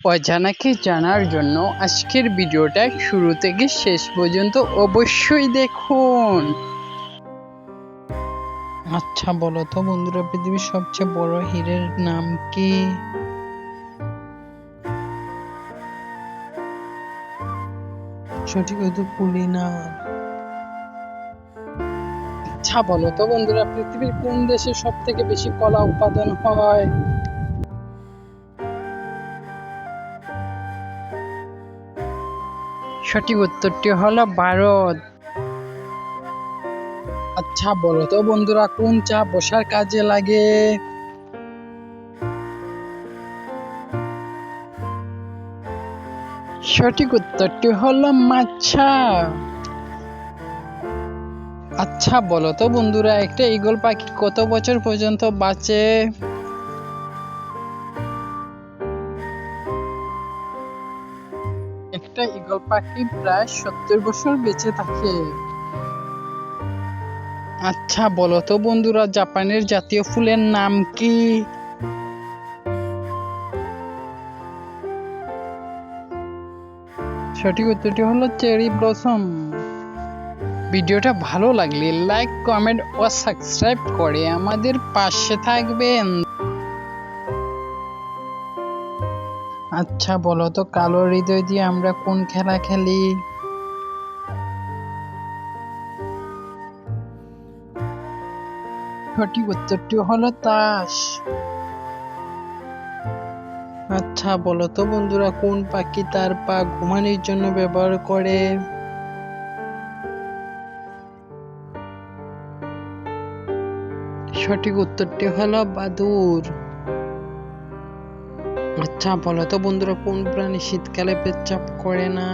অজানাকে জানার জন্য আজকের ভিডিওটা শুরু থেকে শেষ পর্যন্ত অবশ্যই দেখুন। আচ্ছা বলো তো বন্ধুরা পৃথিবীর সবচেয়ে বড় হীরের নাম কি? সঠিক হয়তো পুলিনা। আচ্ছা বলো তো বন্ধুরা পৃথিবীর কোন দেশে সব থেকে বেশি কলা উৎপাদন হয়? সঠিক উত্তরটি হলো ভারত। আচ্ছা বলো তো বন্ধুরা কোন চা বসার কাজে লাগে? সঠিক উত্তরটি হলো মাছা। আচ্ছা বলো তো বন্ধুরা একটা ঈগল পাখি কত বছর পর্যন্ত বাঁচে? একটা ঈগল পাখি প্রায় সত্তর বছর বেঁচে থাকে। আচ্ছা বলো তো বন্ধুরা, জাপানের জাতীয় ফুলের নাম কি? সঠিক উত্তরটি হলো চেরি ব্লসম। ভিডিওটা ভালো লাগলে লাইক, কমেন্ট ও সাবস্ক্রাইব করে আমাদের পাশে থাকবেন। আচ্ছা বলো তো, কালো হৃদয় দিয়ে আমরা কোন খেলা খেলি? সঠিক উত্তরটি হলো তাস। আচ্ছা বলো তো বন্ধুরা, কোন পাখি তার পা ঘুমানোর জন্য ব্যবহার করে? সঠিক উত্তরটি হলো বাদুর। আচ্ছা বলো তো বন্ধুরা, কোন প্রাণী শীতকালে পেচ্ছাপ করে না?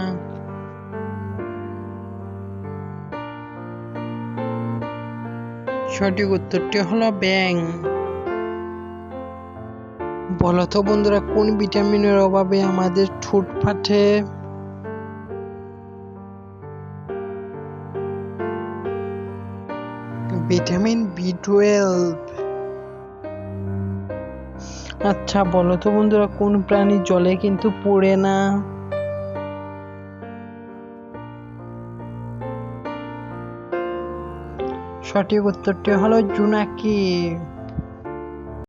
সঠিক উত্তরটি হলো ব্যাং বলো তো বন্ধুরা, কোন ভিটামিনের অভাবে আমাদের ঠোঁট ফাটে? Vitamin B twelve. আচ্ছা বলো তো বন্ধুরা কোন প্রাণী জলে কিন্তু পড়ে না? সঠিক উত্তরটি হলো জোনাকি।